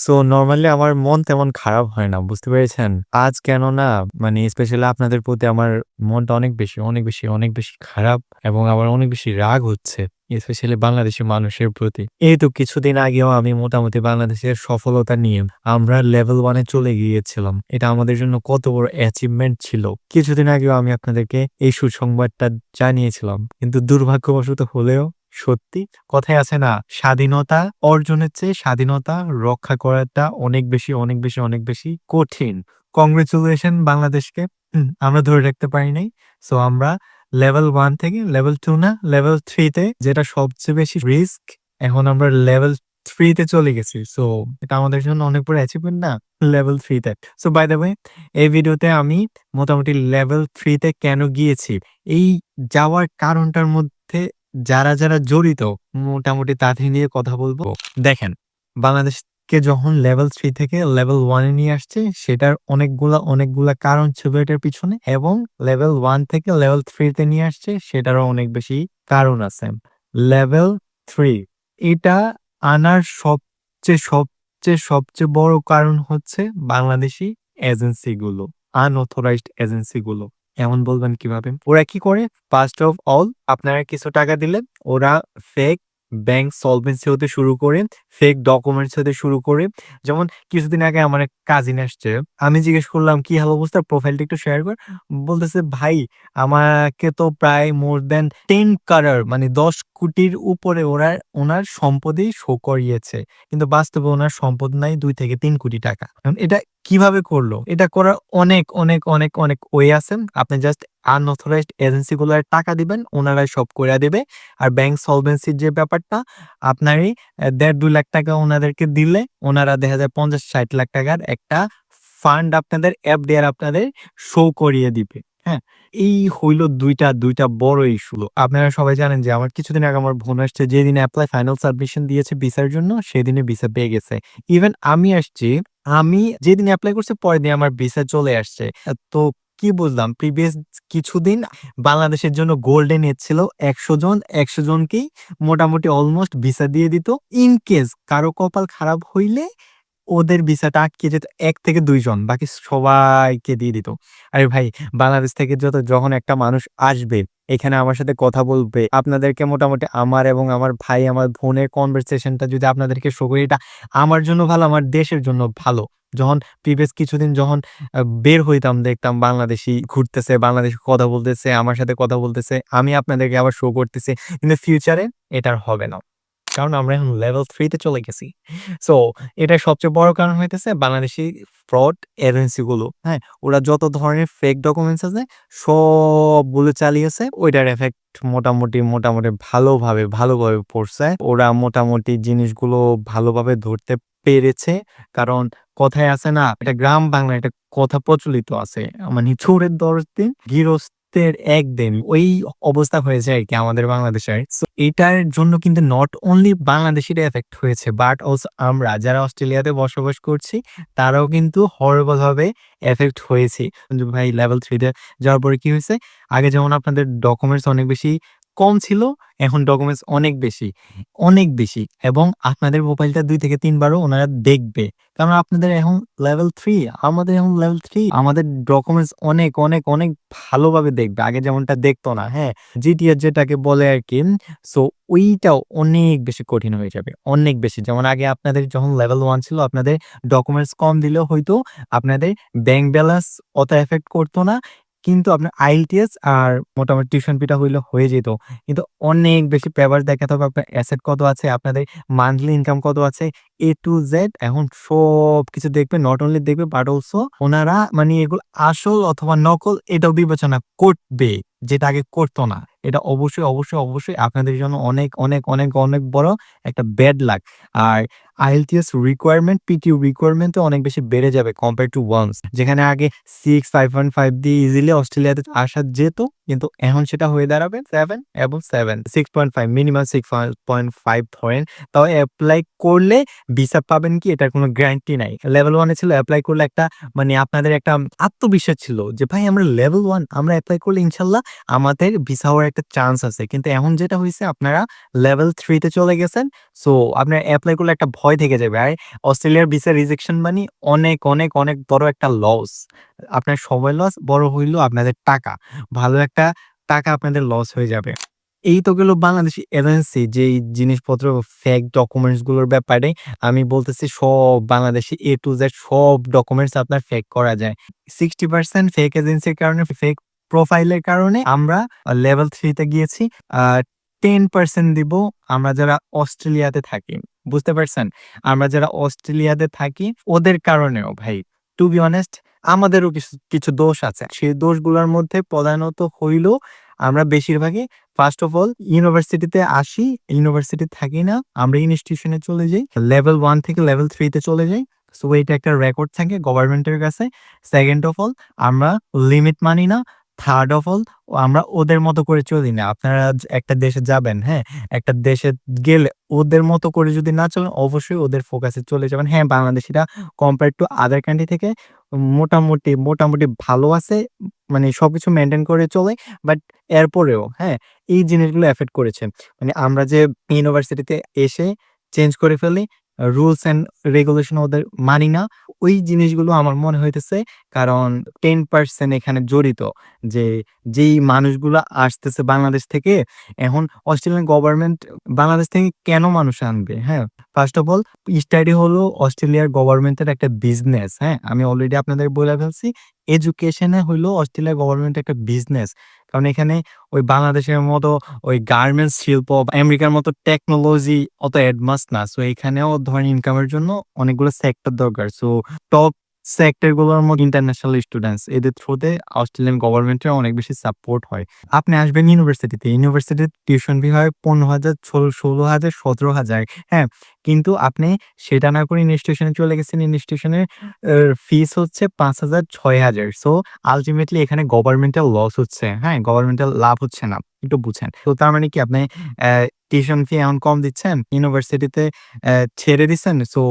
So normally আমার মন তেমন খারাপ হয় না। বুঝতে পেরেছেন? আজ কেন না মানে স্পেশালি আপনাদের প্রতি আমার মনটা অনেক বেশি, অনেক বেশি, অনেক বেশি খারাপ এবং আমার অনেক বেশি রাগ হচ্ছে। স্পেশালি বাংলাদেশের মানুষের প্রতি। এই তো কিছুদিন আগেও আমি মোটামুটি বাংলাদেশের সফলতা নিয়ে আমরা লেভেল ওয়ানে চলে গিয়েছিলাম। এটা আমাদের জন্য কত বড় অ্যাচিভমেন্ট ছিল। কিছুদিন আগেও আমি আপনাদেরকে এই সুসংবাদটা জানিয়েছিলাম। কিন্তু দুর্ভাগ্যবশত হলেও সত্যি কথায় আছে না স্বাধীনতা অর্জনের চেয়ে স্বাধীনতা রক্ষা করাটা অনেক বেশি, অনেক বেশি, অনেক বেশি কঠিন। কংগ্রাচুলেশন বাংলাদেশকে। আমরা ধরে রাখতে পারি নাই। সো আমরা লেভেল ওয়ান থেকে লেভেল টু না লেভেল থ্রিতে যেটা সবচেয়ে বেশি রিস্ক এখন আমরা লেভেল 3 তে চলে গেছি। সো এটা আমাদের জন্য অনেক বড় অ্যাচিভমেন্ট না? লেভেল থ্রিতে সো বাই দ্য ওয়ে এই ভিডিওতে আমি মোটামুটি লেভেল থ্রিতে কেন গিয়েছি? এই যাওয়ার কারণটার মধ্যে যারা, যারা জড়িত মোটামুটি তাদের নিয়ে কথা বলব দেখেন বাংলাদেশকে যখন লেভেল থ্রি থেকে লেভেল 1 এ নিয়ে আসছে সেটার অনেকগুলা, অনেকগুলা কারণ ছিল এটার পিছনে এবং লেভেল ওয়ান থেকে লেভেল 3 তে নিয়ে আসছে সেটারও অনেক বেশি কারণ আছে। লেভেল থ্রি এটা আনার সবচেয়ে, সবচেয়ে, সবচেয়ে বড় কারণ হচ্ছে বাংলাদেশি এজেন্সিগুলো, আনঅথরাইজড এজেন্সিগুলো। এমন বলবেন কীভাবে? ওরা কি করে? ফার্স্ট অফ অল আপনারা কিছু টাকা দিলেন ওরা ফেক ব্যাংক সলভেন্সি হতে শুরু করে, ফেক ডকুমেন্টস হতে শুরু করে যেমন কিছুদিন আগে আমার এক কাজিন আসছে। আমি জিজ্ঞেস করলাম, "কি হাল অবস্থা? প্রোফাইলটা একটু শেয়ার কর।" বলতেছে, "ভাই আমাকে তো প্রায় মোর দেন 10 কারোর মানে ১০ কোটির উপরে ওরা ওনার সম্পদই শো করিয়েছে। কিন্তু বাস্তবে ওনার সম্পদ নাই দুই থেকে তিন কোটি টাকা। এটা কীভাবে করল? এটা করার অনেক, অনেক, অনেক, অনেক ওয়ে আছে। আপনি জাস্ট আনঅথরাইজড এজেন্সিগুলো টাকা দিবেন, ওনারাই সব করে দেবে আর ব্যাংক সলভেন্সির যে ব্যাপারটা আপনারই দেড় ১.৫-২ লাখ টাকা ওনাদেরকে দিলে ওনারা দেখা যায় ৫০-৬০ লাখ টাকার একটা ফান্ড আপনাদের অ্যাপ দেওয়ার আপনাদের শো করিয়ে দিবে। হ্যাঁ? এই হইল ২ টা ২ টা বড় ইস্যু। আপনারা সবাই জানেন যে আমার কিছুদিন আগে আমার বোন আসছে যেদিন এপ্লাই ফাইনাল সাবমিশন দিয়েছে ভিসার জন্য সেদিনে ভিসা পেয়ে গেছে। ইভেন আমি আসছি, আমি যেদিন এপ্লাই করছি পরের দিন আমার ভিসা চলে আসছে। তো কি বুঝলাম প্রিভিয়াস কিছুদিন বাংলাদেশের জন্য গোল্ডেন এজ ছিল ১০০ জন, ১০০ জনকেই মোটামুটি অলমোস্ট ভিসা দিয়ে দিত। ইন কেস কারও কপাল খারাপ হইলে ওদের ভিসাটা আটকে যেত এক থেকে দুইজন বাকি সবাইকে দিয়ে দিত। আরে ভাই বাংলাদেশ থেকে যত যখন একটা মানুষ আসবে, এখানে আমার সাথে কথা বলবে, আপনাদেরকে মোটামুটি আমার এবং আমার ভাই, আমার বোনের কনভারসেশনটা যদি আপনাদেরকে শো করি এটা আমার জন্য ভালো, আমার দেশের জন্য ভালো। যখন প্রিভিয়াস কিছুদিন যখন বের হইতাম দেখতাম বাংলাদেশী ঘুরতেছে, বাংলাদেশে কথা বলতেছে, আমার সাথে কথা বলতেছে। আমি আপনাদেরকে আবার শো করতেছি। কিন্তু ফিউচারে এটা আর হবে না। কারণ আমরা এখন লেভেল 3 তে চলে গেছি। সো এটার সবচেয়ে বড় কারণ হইতেছে বাংলাদেশি ফ্রড এজেন্সিগুলো। হ্যাঁ? ওরা যত ধরনের ফেক ডকুমেন্টস আছে সবগুলো চালিয়েছে। ওইটার এফেক্ট মোটামুটি, মোটামুটি ভালোভাবে, ভালোভাবে পড়ছে। ওরা মোটামুটি জিনিসগুলো ভালোভাবে ধরতে পেরেছে। কারণ কথায় আছে না? এটা গ্রাম বাংলায় একটা কথা প্রচলিত আছে। মানে চোরের ১০ দিন, গৃহস্থের ১ একদিন ওই অবস্থা হয়েছে আর কি আমাদের বাংলাদেশের। এটার জন্য কিন্তু নট অনলি বাংলাদেশের এফেক্ট হয়েছে বাট অলসো আমরা যারা অস্ট্রেলিয়াতে বসবাস করছি, তারাও কিন্তু হরবলভাবে এফেক্ট হয়েছে ভাই লেভেল 3 তে যাওয়ার পরে কি হয়েছে আগে যেমন আপনাদের ডকুমেন্টস অনেক বেশি কম ছিল, এখন ডকুমেন্টস অনেক বেশি, অনেক বেশি এবং আপনাদের মোবাইলটা দুই থেকে তিনবারও ওনারা দেখবে। কারণ আপনাদের এখন লেভেল থ্রি আমাদের এখন লেভেল থ্রি আমাদের ডকুমেন্টস অনেক, অনেক, অনেক ভালোভাবে দেখবে। আগে যেমনটা দেখতো না। হ্যাঁ? জিটিএস যেটাকে বলে আরকি। সো ওইটাও অনেক বেশি কঠিন হয়ে যাবে। অনেক বেশি। যেমন আগে আপনাদের যখন লেভেল ওয়ান ছিল আপনাদের ডকুমেন্টস কম দিলেও হয়তো আপনাদের ব্যাংক ব্যালেন্স অত এফেক্ট করতো না। কিন্তু আপনার আইএলটিএস আর মোটামুটি টিউশন ফিটা হইলে হয়ে যেত। কিন্তু অনেক বেশি পেপার দেখাতে হবে আপনার অ্যাসেট কত আছে, আপনাদের মান্থলি ইনকাম কত আছে, এ টু জেড এখন সবকিছু দেখবে। নট অনলি দেখবে বাট অলসো ওনারা মানে এগুলো আসল অথবা নকল এটাও বিবেচনা করবে। যেটা আগে করতো না। এটা অবশ্যই, অবশ্যই, অবশ্যই আপনাদের জন্য অনেক, অনেক, অনেক, অনেক বড় একটা ব্যাড লাক। আর আইএলটিএস রিকোয়ারমেন্ট, পিটিও রিকোয়ারমেন্ট ও অনেক বেশি বেড়ে যাবে কম্পেয়ার টু ওয়ান্স। যেখানে আগে 6, 5.5 দিয়ে ইজিলি অস্ট্রেলিয়াতে আসা যেত। কিন্তু এখন সেটা হয়ে দাঁড়াবে 7 এবং 7 6.5 মিনিমাম 6.5 ধরেন। তাও এপ্লাই করলে ভিসা পাবেন কি এটার কোনো গ্যারান্টি নাই। লেভেল 1 এ ছিল এপ্লাই করলে একটা মানে আপনাদের একটা আত্মবিশ্বাস ছিল যে ভাই আমরা লেভেল 1 আমরা এপ্লাই করলে ইনশাআল্লাহ আমাদের ভিসা হওয়ার একটা চান্স আছে। কিন্তু এখন যেটা হইছে আপনারা লেভেল 3 তে চলে গেছেন। সো আপনারা এপ্লাই করলে একটা ভয় ভয় থেকে যাবে। আর অস্ট্রেলিয়ার ভিসা রিজেকশন মানে অনেক, অনেক, অনেক বড় একটা লস। আপনার সময় লস, বড় হইল আপনাদের টাকা। ভালো একটা টাকা আপনাদের লস হয়ে যাবে। এই তো গেল বাংলাদেশি এজেন্সি যে জিনিসপত্র ফেক ডকুমেন্টসগুলোর ব্যাপারে আমি বলতেছি সব বাংলাদেশি এ টু জেড সব ডকুমেন্টস আপনার ফেক করা যায়। 60% ফেক এজেন্সির কারণে, ফেক প্রোফাইলের কারণে আমরা লেভেল 3 তে গিয়েছি। আ 10% দিব আমরা যারা অস্ট্রেলিয়াতে থাকি। বুঝতে পারছেন? আমরা যারা অস্ট্রেলিয়াতে থাকি ওদের কারণেও ভাই। টু বি অনেস্ট আমাদেরও কিছু, কিছু দোষ আছে। সেই দোষগুলোর মধ্যে প্রধানত হইল আমরা বেশিরভাগই ফার্স্ট অফ অল ইউনিভার্সিটিতে আসি, ইউনিভার্সিটি থাকি না। আমরা ইনস্টিটিউশনে চলে যাই। লেভেল ওয়ান থেকে লেভেল 3 তে চলে যাই। সো এইটা একটা রেকর্ড থাকে গভর্নমেন্টের কাছে। সেকেন্ড অফ অল আমরা লিমিট মানি না। থার্ড অফ অল আমরা ওদের মতো করে চলি না। আপনারা একটা দেশে যাবেন, হ্যাঁ? একটা দেশে গেলে ওদের মতো করে যদি না চলেন অবশ্যই ওদের ফোকাসে চলে যাবেন। হ্যাঁ, বাংলাদেশিরা কম্পেয়ার টু আদার কান্ট্রি থেকে মোটামুটি, মোটামুটি ভালো আছে। মানে সবকিছু মেনটেন করে চলে। বাট এরপরেও, হ্যাঁ? এই জিনিসগুলো এফেক্ট করেছে। মানে আমরা যে ইউনিভার্সিটিতে এসে চেঞ্জ করে ফেলি। রুলস অ্যান্ড রেগুলেশন ওদের মানি না। ওই জিনিসগুলো আমার মনে হইতেছে কারণ 10% এখানে জড়িত। যে যেই মানুষগুলো আসতেছে বাংলাদেশ থেকে এখন অস্ট্রেলিয়ান গভর্নমেন্ট বাংলাদেশ থেকে কেন মানুষ আনবে, হ্যাঁ? ফার্স্ট অফ অল স্টাডি হলো অস্ট্রেলিয়ার গভর্নমেন্টের একটা বিজনেস, হ্যাঁ? আমি অলরেডি আপনাদের বইলা ফেলছি। এডুকেশনে হলো অস্ট্রেলিয়া গভর্নমেন্টের একটা বিজনেস। কারণ এখানে ওই বাংলাদেশের মতো ওই গার্মেন্টস শিল্প, আমেরিকার মতো টেকনোলজি অত অ্যাডভান্স না। সো এখানেও ধরেন ইনকামের জন্য অনেকগুলো সেক্টর দরকার। সো টপ সেক্টরগুলোর মধ্যে ইন্টারন্যাশনাল স্টুডেন্টস এদের থ্রুতে অস্ট্রেলিয়ান গভর্নমেন্টের অনেক বেশি সাপোর্ট হয়। আপনি আসবেন ইউনিভার্সিটিতে। ইউনিভার্সিটির টিউশন ফি হয় ১৫,০০০, ষোল ১৬,০০০, ১৭,০০০ হ্যাঁ? কিন্তু আপনি সেটা না করে ইনস্টিটিউশনে চলে গেছেন। ইনস্টিটিউশনের ফিস হচ্ছে ৫,০০০, ৬,০০০ সো আল্টিমেটলি এখানে গভর্নমেন্টের লস হচ্ছে, হ্যাঁ? গভর্নমেন্টের লাভ হচ্ছে না। একটু বুঝেন। তো তার মানে কি আপনি টিউশন ফি এখন কম দিচ্ছেন, ইউনিভার্সিটিতে ছেড়ে দিছেন। সো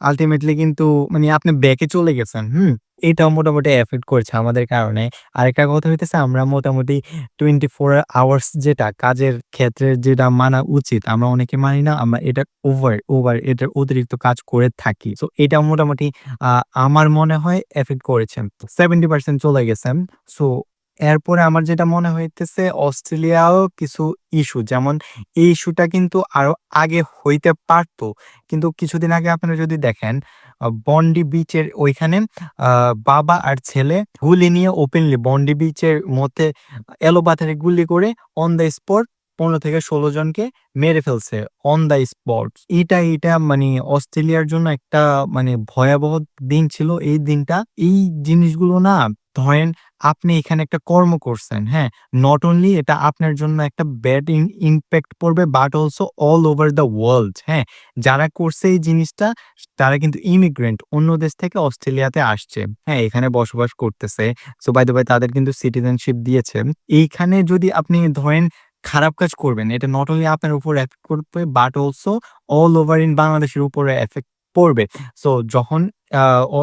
আল্টিমেটলি কিন্তু মানে আপনি ব্যাকে চলে গেছেন, হুম? এটাও মোটামুটি এফেক্ট করেছে আমাদের কারণে। আরেকটা কথা হইতেছে আমরা মোটামুটি 24 আওয়ার্স যেটা কাজের ক্ষেত্রে যেটা মানা উচিত আমরা অনেকে মানি না। আমরা এটা ওভার, ওভার এটার অতিরিক্ত কাজ করে থাকি। তো এটা মোটামুটি আমার মনে হয় এফেক্ট করেছে। 70% চলে গেছে। সো এরপরে আমার যেটা মনে হইতেছে, অস্ট্রেলিয়াও কিছু ইস্যু যেমন এই ইস্যুটা কিন্তু আরও আগে হইতে পারত। কিন্তু কিছুদিন আগে আপনারা যদি দেখেন বন্ডি বিচের ওইখানে বাবা আর ছেলে গুলি নিয়ে ওপেনলি বন্ডি বিচের মধ্যে এলোপাথারি গুলি করে অন দ্য স্পট ১৫ থেকে ১৬ জনকে মেরে ফেলছে। On the spot. এটা এটা মানে অস্ট্রেলিয়ার জন্য একটা মানে ভয়াবহ দিন ছিল এই দিনটা। এই জিনিসগুলো না ধরেন আপনি এখানে একটা কর্ম করছেন, হ্যাঁ? নট অনলি এটা আপনার জন্য একটা ব্যাড ইম ইমপ্যাক্ট পড়বে but also all over the world হ্যাঁ? যারা করছে এই জিনিসটা তারা কিন্তু ইমিগ্রেন্ট অন্য দেশ থেকে অস্ট্রেলিয়াতে আসছে, হ্যাঁ? এখানে বসবাস করতেছে। সো বাই দ্য ওয়ে তাদের কিন্তু সিটিজেনশিপ দিয়েছে। এইখানে যদি আপনি ধরেন খারাপ কাজ করবেন এটা নট অনলি আপনার উপর এফেক্ট করবে but also all over in বাংলাদেশের উপরে এফেক্ট পড়বে। সো যখন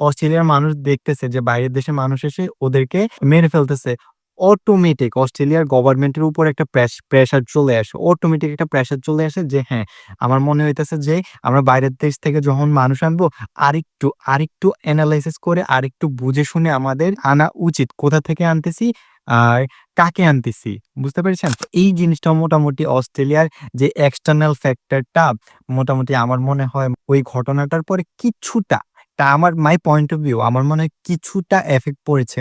অস্ট্রেলিয়ার মানুষ দেখতেছে যে বাইরের দেশের মানুষ এসে ওদেরকে মেরে ফেলতেছে। অটোমেটিক অস্ট্রেলিয়ার গভর্নমেন্টের উপর একটা প্রেস প্রেশার চলে আসে। অটোমেটিক একটা প্রেশার চলে আসে যে হ্যাঁ, আমার মনে হইতেছে যে আমরা বাইরের দেশ থেকে যখন মানুষ আনব আরেকটু, আরেকটু এনালাইসিস করে আরেকটু বুঝে শুনে আমাদের আনা উচিত। কোথা থেকে আনতেছি আর কাকে আনতেছি। বুঝতে পেরেছেন? এই জিনিসটা মোটামুটি অস্ট্রেলিয়ার যে এক্সটার্নাল ফ্যাক্টরটা মোটামুটি আমার মনে হয় ওই ঘটনাটার পরে কিছুটা টা আমার মাই পয়েন্ট অফ ভিউ আমার মনে হয় কিছুটা এফেক্ট পড়েছে।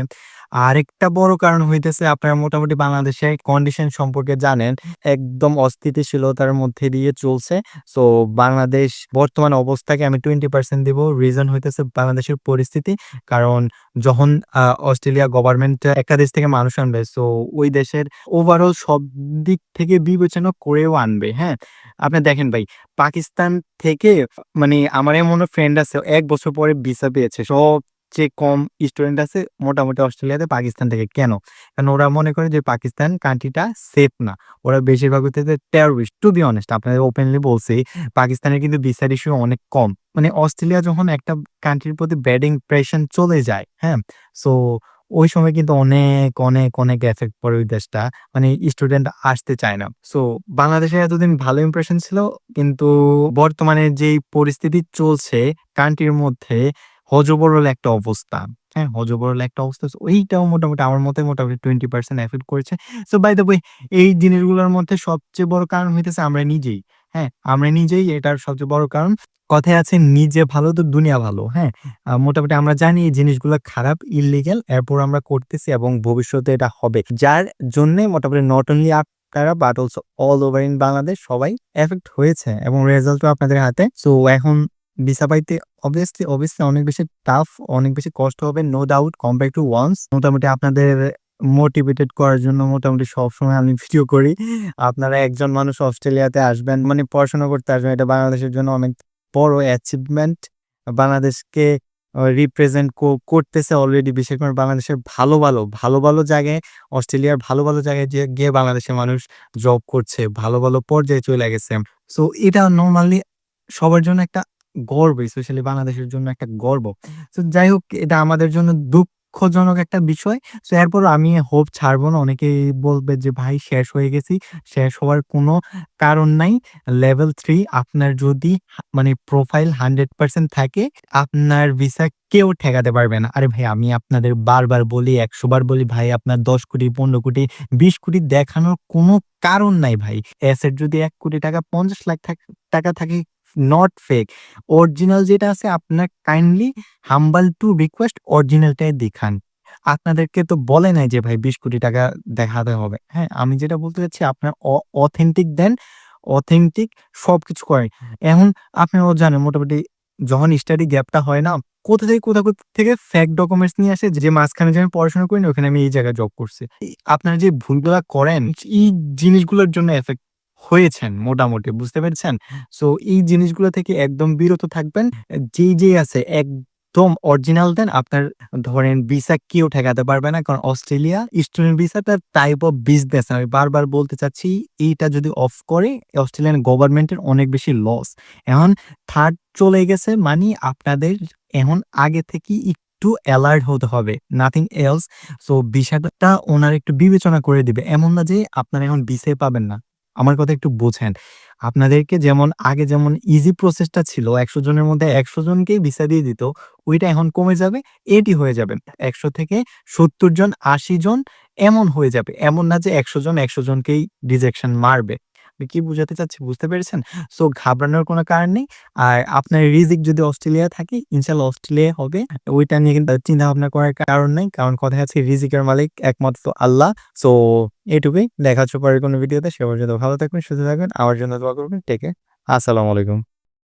আরেকটা বড় কারণ হইতেছে আপনারা মোটামুটি বাংলাদেশের কন্ডিশন সম্পর্কে জানেন। একদম অস্থিতিশীলতার মধ্যে দিয়ে চলছে। সো বাংলাদেশ বর্তমান অবস্থাকে আমি 20% দিব। রিজন হইতেছে বাংলাদেশের পরিস্থিতি। কারণ যখন অস্ট্রেলিয়া গভর্নমেন্ট একটা দেশ থেকে মানুষ আনবে সো ওই দেশের ওভারঅল সব দিক থেকে বিবেচনা করেও আনবে, হ্যাঁ? আপনি দেখেন ভাই পাকিস্তান থেকে মানে আমার এমন ফ্রেন্ড আছে এক বছর পরে ভিসা পেয়েছে। সবচেয়ে কম স্টুডেন্ট আছে মোটামুটি অস্ট্রেলিয়াতে পাকিস্তান থেকে। কেন? কারণ ওরা মনে করে যে পাকিস্তান কান্ট্রিটা সেফ না। ওরা বেশিরভাগ হইতেছে টেররিস্ট। টু বি অনেস্ট আপনাদের ওপেনলি বলছি পাকিস্তানের কিন্তু ভিসার ইস্যু অনেক কম। মানে অস্ট্রেলিয়া যখন একটা কান্ট্রির প্রতি ব্যাড ইমপ্রেশন চলে যায়, হ্যাঁ? সো ওই সময় কিন্তু অনেক, অনেক, অনেক এফেক্ট পড়ে ওই দেশটা। মানে স্টুডেন্ট আসতে চায় না। সো বাংলাদেশে এতদিন ভালো ইমপ্রেশন ছিল। কিন্তু বর্তমানে যেই পরিস্থিতি চলছে কান্ট্রির মধ্যে হযবরল একটা অবস্থা। হ্যাঁ? হযবরল একটা অবস্থা। ওইটাও মোটামুটি আমার মতে মোটামুটি 20% এফেক্ট করেছে। সো বাই দ্য ওয়ে এই জিনিসগুলোর মধ্যে সবচেয়ে বড় কারণ হইতেছে আমরা নিজেই। হ্যাঁ? আমরা নিজেই এটার সবচেয়ে বড় কারণ। কথায় আছে নিজে ভালো তো দুনিয়া ভালো। হ্যাঁ? মোটামুটি আমরা জানি এই জিনিসগুলো খারাপ, ইল্লিগ্যাল এরপর আমরা করতেছি এবং ভবিষ্যতে এটা হবে। যার জন্যে মোটামুটি নট অনলি আপনারা but also all over in Bangladesh সবাই এফেক্ট হয়েছে এবং রেজাল্টও আপনাদের হাতে। সো এখন ভিসা পাইতে অবভিয়াসলি, অবভিয়াসলি অনেক বেশি টাফ, অনেক বেশি কষ্ট হবে no doubt compare to ones. মোটামুটি আপনাদের মোটিভেটেড করার জন্য মোটামুটি সবসময় আমি ভিডিও করি। আপনারা একজন মানুষ অস্ট্রেলিয়াতে আসবেন মানে পড়াশোনা করতে আসবেন। এটা বাংলাদেশের জন্য অনেক বড় অ্যাচিভমেন্ট। বাংলাদেশকে রিপ্রেজেন্ট করতেছে অলরেডি বিশেষ করে বাংলাদেশের ভালো, ভালো, ভালো, ভালো জায়গায় অস্ট্রেলিয়ার ভালো, ভালো জায়গায় যেয়ে গিয়ে বাংলাদেশের মানুষ জব করছে। ভালো, ভালো পর্যায়ে চলে গেছে। সো এটা নরমালি সবার জন্য একটা গর্ব স্পেশালি বাংলাদেশের জন্য একটা গর্ব। তো যাই হোক এটা আমাদের জন্য দুঃখজনক একটা বিষয়। সো এরপরও আমি হোপ ছাড়ব না। অনেকেই বলবে যে ভাই শেষ হয়ে গেছি। শেষ হওয়ার কোনো কারণ নাই। লেভেল থ্রি আপনার যদি মানে প্রোফাইল 100% থাকে আপনার ভিসা কেউ ঠেকাতে পারবে না। আরে ভাই আমি আপনাদের বারবার বলি ১০০ বার বলি ভাই আপনার ১০ কোটি, ১৫ কোটি, ২০ কোটি দেখানোর কোনো কারণ নাই ভাই। অ্যাসেট যদি এক কোটি টাকা ৫০ লাখ টাকা থাকে নট ফেক। অরিজিনাল যেটা আছে, আপনার কাইন্ডলি হাম্বাল টু রিকোয়েস্ট অরিজিনালটাই দেখান। আপনাদেরকে তো বলে নাই যে, ভাই ২০ কোটি টাকা দেখাতে হবে। হ্যাঁ? আমি যেটা বলতে চাচ্ছি, আপনার অথেন্টিক দেন। অথেন্টিক সবকিছু করেন। এখন আপনারাও জানেন, মোটামুটি যখন স্টাডি গ্যাপটা হয় না? কোথা থেকে কোথা থেকে ফেক ডকুমেন্টস নিয়ে আসে, যে মাঝখানে যে আমি পড়াশোনা করি না ওখানে আমি এই জায়গায় জব করছি। আপনারা যে ভুলগুলা করেন, এই জিনিসগুলোর জন্য এফেক্ট হয়েছেন মোটামুটি বুঝতে পেরেছেন? সো এই জিনিসগুলো থেকে একদম বিরত থাকবেন। যেই, যেই আছে একদম অরিজিনাল দেন। আপনার ধরেন ভিসা কেউ ঠেকাতে পারবে না। কারণ অস্ট্রেলিয়া স্টুডেন্ট ভিসাটা টাইপ অফ বিজনেস আমি বারবার বলতে চাচ্ছি এইটা যদি অফ করে অস্ট্রেলিয়ান গভর্নমেন্টের অনেক বেশি লস। এখন থার্ড চলে গেছে মানি আপনাদের এখন আগে থেকেই একটু অ্যালার্ট হতে হবে। Nothing else. সো ভিসাটা ওনারা একটু বিবেচনা করে দিবে। এমন না যে আপনারা এখন ভিসাই পাবেন না। আমার কথা একটু বোঝেন। আপনাদেরকে যেমন আগে যেমন ইজি প্রসেসটা ছিল ১০০ জনের মধ্যে ১০০ জনকেই ভিসা দিয়ে দিত। ওইটা এখন কমে যাবে। এটি হয়ে যাবে। ১০০ থেকে ৭০ জন, ৮০ জন এমন হয়ে যাবে। এমন না যে ১০০ জন ১০০ জনকেই ডিজেকশন মারবে। আমি কি বুঝাতে চাচ্ছি বুঝতে পেরেছেন? সো ঘাবড়ানোর কোনো কারণ নেই। আর আপনার রিজিক যদি অস্ট্রেলিয়া থাকে ইনশাল্লাহ অস্ট্রেলিয়া হবে। ওইটা নিয়ে কিন্তু চিন্তা ভাবনা করার কারণ নেই কারণ কথা আছে রিজিকের মালিক একমাত্র আল্লাহ। সো এটুকুই। দেখা হচ্ছে পরের কোনো ভিডিওতে। সে পর্যন্ত ভালো থাকবেন, সুস্থ থাকবেন। আমার জন্য দোয়া করবেন। টেক। আসসালামু আলাইকুম।